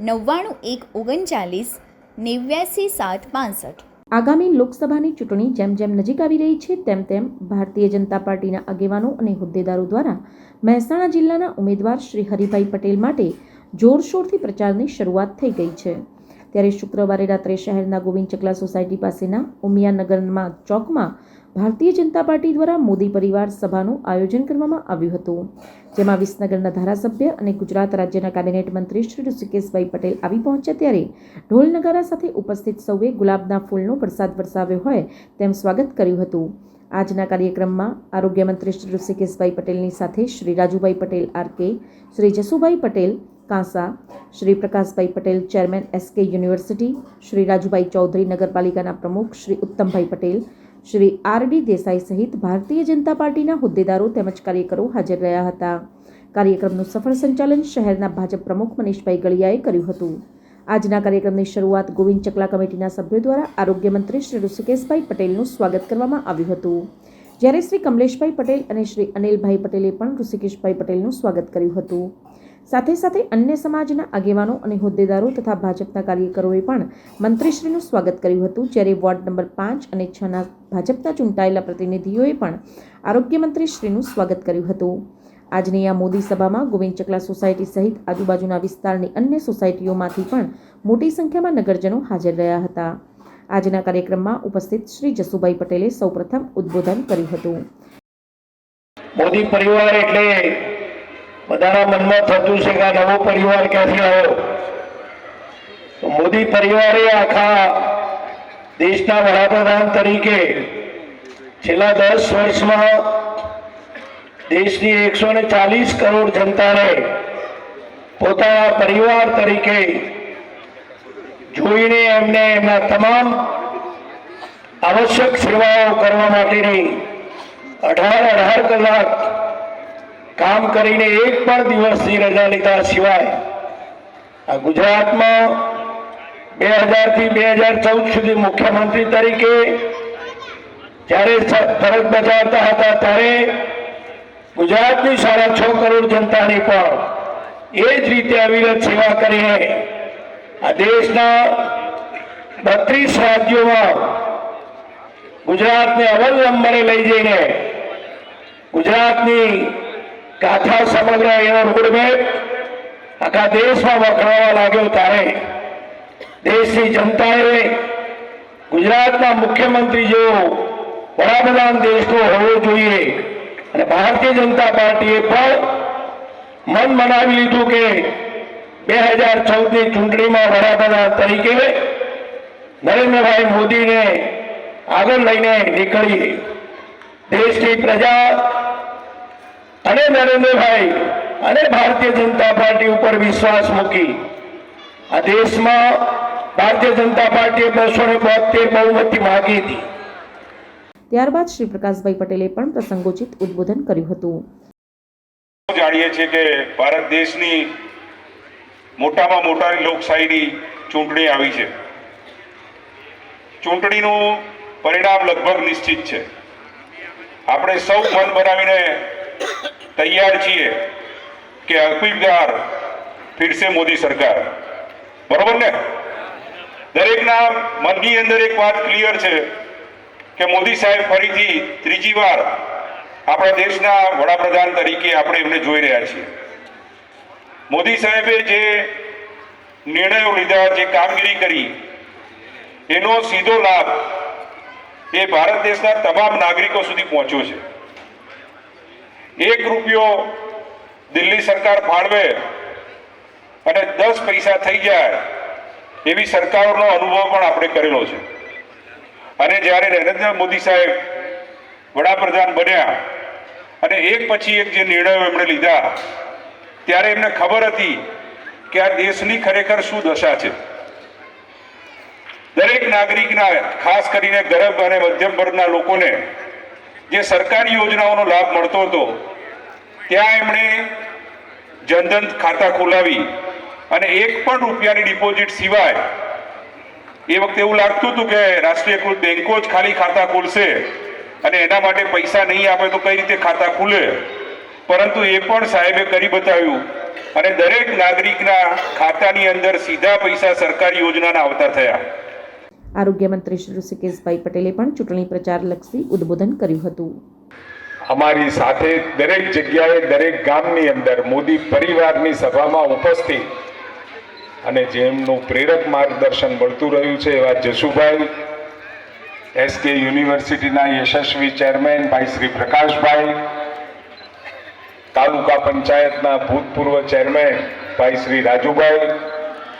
નવ્વાણું એક ઓગણચાલીસ નેવ્યાસી સાત પાંસઠ. આગામી લોકસભાની ચૂંટણી જેમ જેમ નજીક આવી રહી છે, તેમ તેમ ભારતીય જનતા પાર્ટીના આગેવાનો અને હોદ્દેદારો દ્વારા મહેસાણા જિલ્લાના ઉમેદવાર શ્રી હરિભાઈ પટેલ માટે જોરશોરથી પ્રચારની શરૂઆત થઈ ગઈ છે. ત્યારે શુક્રવારે રાત્રે શહેરના ગોવિંદ ચકલા સોસાયટી પાસેના ઉમિયાનગરમાં ચોકમાં ભારતીય જનતા પાર્ટી દ્વારા મોદી પરિવાર સભાનું આયોજન કરવામાં આવ્યું હતું, જેમાં વિસનગરના ધારાસભ્ય અને ગુજરાત રાજ્યના કેબિનેટ મંત્રી શ્રી ઋષિકેશભાઈ પટેલ આવી પહોંચ્યા ત્યારે ઢોલ નગારા સાથે ઉપસ્થિત સૌએ ગુલાબના ફૂલનો વરસાદ વરસાવ્યો હોય તેમ સ્વાગત કર્યું હતું. આજના કાર્યક્રમમાં આરોગ્યમંત્રી શ્રી ઋષિકેશભાઈ પટેલની સાથે Shri Rajubhai Patel RK Shri Jasubhai Patel Kansa, Shri Prakashbhai Patel, chairman SK university, Shri Rajubhai Chaudhary નગરપાલિકાના પ્રમુખ, શ્રી ઉત્તમભાઈ પટેલ, શ્રી આર ડી દેસાઈ સહિત ભારતીય જનતા પાર્ટીના હોદ્દેદારો તેમજ કાર્યકરો હાજર રહ્યા હતા. કાર્યક્રમનું સફળ સંચાલન શહેરના ભાજપ પ્રમુખ મનીષભાઈ ગળિયાએ કર્યું હતું. આજના કાર્યક્રમની શરૂઆત ગોવિંદ ચકલા કમિટીના સભ્યો દ્વારા આરોગ્ય મંત્રી શ્રી ઋષિકેશભાઈ પટેલનું સ્વાગત કરવામાં આવ્યું હતું. જ્યારે શ્રી કમલેશભાઈ પટેલ અને શ્રી અનિલભાઈ પટેલે પણ ઋષિકેશભાઈ પટેલનું સ્વાગત કર્યું હતું. સાથે સાથે અન્ય સમાજના આગેવાનો અને હોદ્દેદારો તથા ભાજપના કાર્યકરોએ પણ મંત્રીશ્રીનું સ્વાગત કર્યું હતું. જ્યારે વોર્ડ નંબર પાંચ અને છના ભાજપના ચૂંટાયેલા પ્રતિનિધિઓએ પણ આરોગ્ય મંત્રીશ્રીનું સ્વાગત કર્યું હતું. આજની આ મોદી સભામાં ગોવિંદ ચકલા સોસાયટી સહિત આજુબાજુના વિસ્તારની અન્ય સોસાયટીઓમાંથી પણ મોટી સંખ્યામાં નગરજનો હાજર રહ્યા હતા. આજના કાર્યક્રમમાં ઉપસ્થિત શ્રી જસુભાઈ પટેલે સૌપ્રથમ ઉદ્બોધન કર્યું હતું. મોદી પરિવાર એટલે બધાના મનમાં થતું છે કે આ નવો પરિવાર ક્યાંથી આવ્યો? તો મોદી પરિવારે આખા દેશના વડાપ્રધાન તરીકે છેલ્લા દસ વર્ષમાં દેશની એકસો ને ચાલીસ કરોડ જનતાને પોતાના પરિવાર તરીકે જોઈને એમને એમના તમામ આવશ્યક સેવાઓ કરવા માટેની અઢાર અઢાર કલાક કામ કરીને એક પણ દિવસની રજા લીધા સિવાય આ ગુજરાતમાં બે હજારથી બે હજાર ચૌદ સુધી મુખ્યમંત્રી તરીકે જ્યારે ફરજ બજાવતા હતા ત્યારે ગુજરાતની સાડા છ કરોડ જનતાની પણ એ જ રીતે અવિરત સેવા કરીને આ દેશના બત્રીસ રાજ્યોમાં ગુજરાતને અવલ નંબરે લઈ જઈને ગુજરાતની ગાથા સમગ્ર એનો રોડમેપ આખા દેશમાં વખણાવા લાગ્યો ત્યારે દેશની જનતાએ ગુજરાતના મુખ્યમંત્રી જેવો વડાપ્રધાન દેશનો હોવો જોઈએ. અને ભારતીય જનતા પાર્ટીએ પણ મન મનાવી લીધું કે બે હજાર ચૌદની ચૂંટણીમાં વડાપ્રધાન તરીકે નરેન્દ્રભાઈ મોદીને આગળ લઈને નીકળીએ. દેશની પ્રજા અને નરેન્દ્રભાઈ અને ભારતીય જનતા પાર્ટી ઉપર વિશ્વાસ મૂકી. આ દેશમાં ભારતીય જનતા પાર્ટીએ બસો ને બોતેર બહુમતી માગી હતી. ત્યારબાદ શ્રી પ્રકાશભાઈ પટેલે પણ પ્રસંગોચિત ઉદ્બોધન કર્યું હતું. જાણીએ છીએ કે ભારત દેશની મોટામાં મોટાની લોકશાહીની ચૂંટણી આવી છે. ચૂંટણીનું પરિણામ લગભગ નિશ્ચિત છે. આપણે સૌ મન બનાવીને તૈયાર છીએ કે અકીબદાર ફિરસે મોદી સરકાર. બરોબર ને? દરેકના મનની અંદર એક વાત ક્લિયર છે કે મોદી સાહેબ ફરીથી ત્રીજી વાર આપણા દેશના વડાપ્રધાન તરીકે આપણે એમને જોઈ રહ્યા છીએ. મોદી સાહેબે જે નિર્ણયો લીધા, જે કામગીરી કરી, એનો સીધો લાભ એ ભારત દેશના તમામ નાગરિકો સુધી પહોંચ્યો છે. એક રૂપિયો દિલ્હી સરકાર ફાળવે અને દસ પૈસા થઈ જાય, એવી સરકારોનો અનુભવ પણ આપણે કરેલો છે. અને જ્યારે નરેન્દ્ર મોદી સાહેબ વડાપ્રધાન બન્યા અને એક પછી એક જે નિર્ણયો એમણે લીધા, ત્યારે એમને ખબર હતી કે આ દેશની ખરેખર શું દશા છે. દરેક નાગરિકના, ખાસ કરીને ગરીબ અને મધ્યમ વર્ગના લોકોને જે સરકારી યોજનાઓનો લાભ મળતો હતો, ત્યાં એમણે જનધન ખાતા ખોલાવી અને એક પણ રૂપિયાની ડિપોઝિટ સિવાય એ વખતે એવું લાગતું હતું કે રાષ્ટ્રીયકૃત બેન્કો જ ખાલી ખાતા ખોલશે અને એના માટે પૈસા નહીં આપે તો કઈ રીતે ખાતા ખુલે? પરંતુ એ પણ સાહેબે કરી બતાવ્યું અને દરેક નાગરિકના ખાતાની અંદર સીધા પૈસા સરકારી યોજનાના આવતા થયા. આરોગ્ય મંત્રી શ્રી ઋષિકેશભાઈ પટેલે પણ ચૂંટણી પ્રચારલક્ષી ઉદ્બોધન કર્યું હતું. અમારી સાથે દરેક જગ્યાએ, દરેક ગામની અંદર મોદી પરિવારની સભામાં ઉપસ્થિત અને જેમનું પ્રેરક માર્ગદર્શન મળતું રહ્યું છે એવા જશુભાઈ એસકે યુનિવર્સિટીના યશસ્વી ચેરમેન ભાઈ શ્રી પ્રકાશભાઈ, તાલુકા પંચાયતના ભૂતપૂર્વ ચેરમેન ભાઈ શ્રી રાજુભાઈ,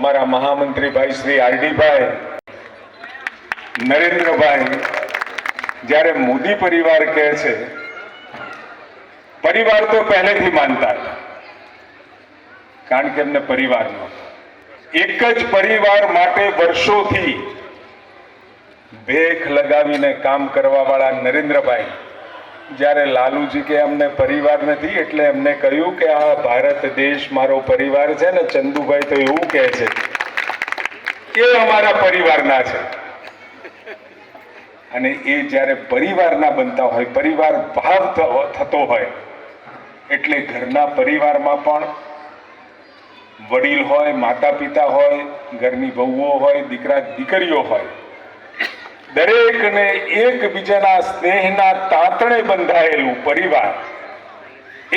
અમારા મહામંત્રી ભાઈ શ્રી આરડીભાઈ નરેન્દ્રભાઈ, જ્યારે મોદી પરિવાર કહે છે, પરિવાર તો પહેલેથી માનતા હતા, કારણ કે એમને પરિવારનો એક જ પરિવાર માટે વર્ષોથી ભેખ લગાવીને કામ કરવા વાળા નરેન્દ્રભાઈ, જ્યારે લાલુજી કે અમને પરિવાર નથી, એટલે એમને કહ્યું કે આ ભારત દેશ મારો પરિવાર છે ને ચંદુભાઈ તો એવું કહે છે કે અમારા પરિવારના છે. અને એ જ્યારે પરિવારના બનતા હોય, પરિવાર ભાવ થતો હોય, એટલે ઘરના પરિવારમાં પણ વડીલ હોય માતા પિતા હોય, ઘરની વહુઓ હોય, દીકરા, દીકરીઓ હોય, દરેકને એકબીજાના સ્નેહના તાંતણે બંધાયેલું પરિવાર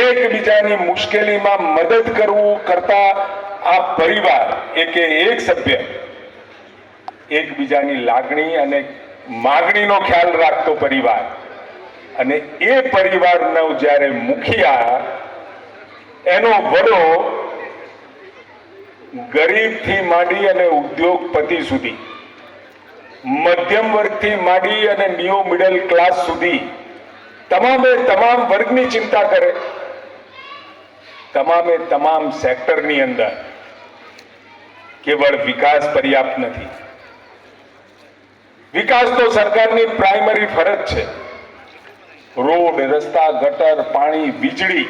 એકબીજાની મુશ્કેલીમાં મદદ કરવું કરતા આ પરિવાર એકે એક સભ્ય. એકબીજાની લાગણી અને માગણીનો ખ્યાલ રાખતો પરિવાર. અને એ પરિવારનો જ્યારે મુખિયા, એનો વડો ગરીબથી માંડી અને ઉદ્યોગપતિ સુધી, મધ્યમ વર્ગથી માંડી અને નિયો મિડલ ક્લાસ સુધી, તમામે તમામ વર્ગની ચિંતા કરે. તમામે તમામ સેક્ટરની અંદર કેવળ વિકાસ પર્યાપ્ત નથી. વિકાસ તો સરકારની પ્રાઇમરી ફરજ છે. રોડ, રસ્તા, ગટર, પાણી, વીજળી.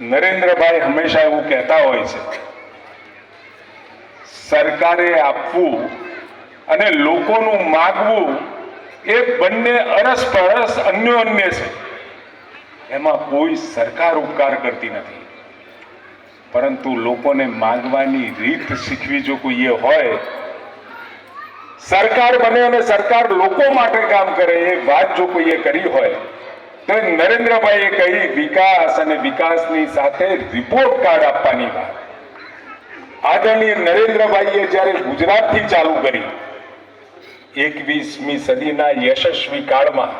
નરેન્દ્રભાઈ હંમેશા એવું કહેતા હોય છે. સરકારે આપવું અને લોકોનું માગવું એ બંને અરસપરસ અન્યોન્ય છે. એમાં કોઈ સરકાર ઉપકાર કરતી નથી. પરંતુ લોકોને માગવાની રીત શીખવી જો કોઈએ હોય સરકાર બને અને સરકાર લોકો માટે કામ કરે એ વાત જો કોઈએ કરી હોય, તો નરેન્દ્રભાઈએ કહી વિકાસ અને વિકાસની સાથે રિપોર્ટ કાર્ડ આપવાની વાત. આદરણીય નરેન્દ્રભાઈએ જ્યારે ગુજરાતથી ચાલુ કરી, એકવીસમી સદીના યશસ્વી કાળમાં,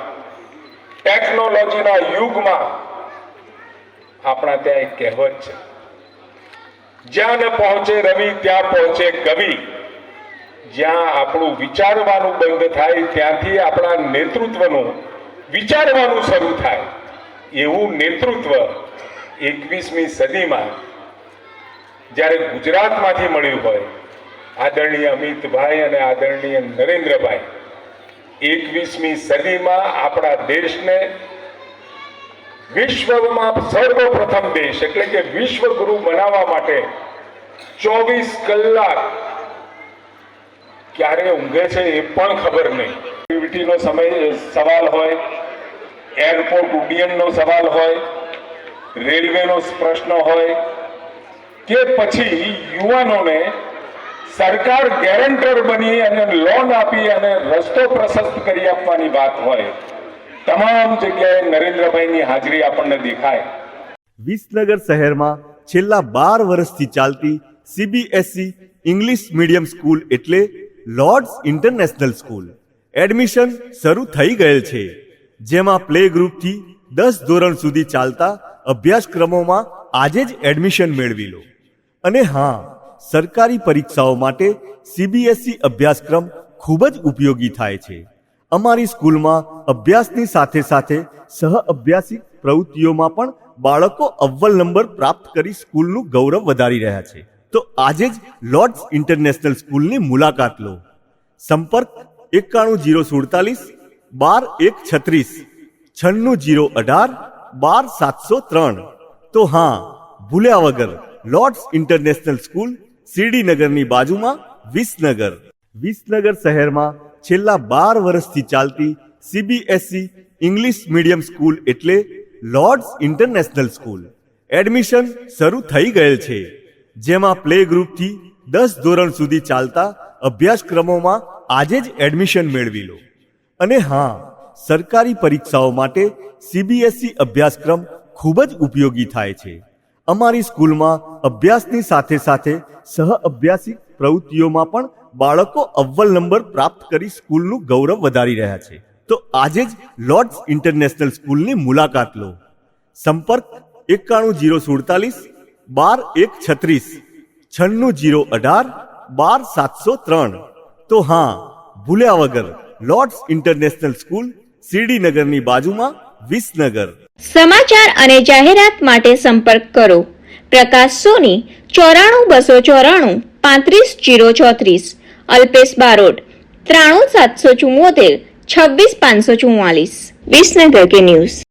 ટેકનોલોજીના યુગમાં, આપણા ત્યાં એક કહેવત છે, જ્યાં ન પહોંચે રવિ ત્યાં પહોંચે કવિ. જ્યાં આપણું વિચારવાનું બંધ થાય, ત્યાંથી આપણા નેતૃત્વનું વિચારવાનું શરૂ થાય. એવું નેતૃત્વ એકવીસમી સદીમાં જ્યારે ગુજરાતમાંથી મળ્યું હોય, આદરણીય અમિતભાઈ અને આદરણીય નરેન્દ્રભાઈ, એકવીસમી સદીમાં આપણા દેશને વિશ્વમાં સર્વપ્રથમ દેશ એટલે કે વિશ્વગુરુ બનાવવા માટે ચોવીસ કલાક ક્યારે ઊંઘે છે એ પણ ખબર નહીં. એક્ટિવિટીનો સમય સવાલ હોય એરપોર્ટ ઉડ્ડયનનો સવાલ હોય, રેલવેનો પ્રશ્ન હોય, કે પછી યુવાનોને સરકાર ગેરંટર બની અને લોન આપી અને રસ્તો પ્રશસ્ત કરી આપવાની વાત હોય, તમામ જગ્યાએ નરેન્દ્રભાઈની હાજરી આપણને દેખાય. વિસનગર શહેરમાં છેલ્લા બાર વર્ષથી ચાલતી સીબીએસઈ ઇંગ્લિશ મીડિયમ સ્કૂલ એટલે લોર્ડ્સ ઇન્ટરનેશનલ સ્કૂલ એડમિશન શરૂ થઈ ગયેલ છે. જેમાં પ્લે ગ્રુપથી દસ ધોરણ સુધી ચાલતા અભ્યાસક્રમોમાં આજે જ એડમિશન મેળવી લો. અને હા, સરકારી પરીક્ષાઓ માટે સીબીએસઈ અભ્યાસક્રમ ખૂબ જ ઉપયોગી થાય છે. અમારી સ્કૂલમાં અભ્યાસની સાથે સાથે સહ અભ્યાસિક પ્રવૃત્તિઓમાં પણ બાળકો અવ્વલ નંબર પ્રાપ્ત કરી સ્કૂલનું ગૌરવ વધારી રહ્યા છે. તો આજે જ લોર્ડ્સ ઇન્ટરનેશનલ સ્કૂલની મુલાકાત લો. સંપર્ક એકાણું જીરો સુડતાલીસ બાર એક છત્રીસ, છન્નું જીરો અઢાર બાર સાતસો ત્રણ. તો હા, ભૂલ્યા વગર લોર્ડ્સ ઇન્ટરનેશનલ સ્કૂલ શિરડીનગરની બાજુમાં વિસનગર. વિસનગર શહેરમાં છેલ્લા બાર વર્ષથી ચાલતી સીબીએસઈ ઇંગ્લિશ મીડિયમ સ્કૂલ એટલે લોર્ડ્સ ઇન્ટરનેશનલ સ્કૂલ એડમિશન શરૂ થઈ ગયેલ છે. જેમાં પ્લે ગ્રુપથી દસ ધોરણ સુધી ચાલતા અભ્યાસક્રમોમાં આજે જ એડમિશન મેળવી લો. અને હા, સરકારી પરીક્ષાઓ માટે સીબીએસઈ અભ્યાસક્રમ ખૂબ જ ઉપયોગી થાય છે. અમારી સ્કૂલમાં અભ્યાસની સાથે સાથે સહ અભ્યાસિક પ્રવૃત્તિઓમાં પણ બાળકો અવ્વલ નંબર પ્રાપ્ત કરી સ્કૂલનું ગૌરવ વધારી રહ્યા છે. તો આજે જ લોર્ડ્સ ઇન્ટરનેશનલ સ્કૂલની મુલાકાત લો. સંપર્ક એકાણું જીરો સુડતાલીસ બાર એક છત્રીસ, છન્નું જીરો અઢાર, બાર સાતસો ત્રણ. તો હા, ભૂલ્યા વગર લોર્ડ્સ ઇન્ટરનેશનલ સ્કૂલ શિરડીનગરની બાજુમાં વિસનગર. સમાચાર અને જાહેરાત માટે સંપર્ક કરો. પ્રકાશ સોની, ચોરાણું બસો ચોરાણું, પાંત્રીસ જીરો ચોત્રીસ. અલ્પેશ બારોટ, ત્રાણું સાતસો ચુમ્મોતેર છવ્વીસ પાંચસો ચુમ્માલીસ વિસનગર કે ન્યૂઝ.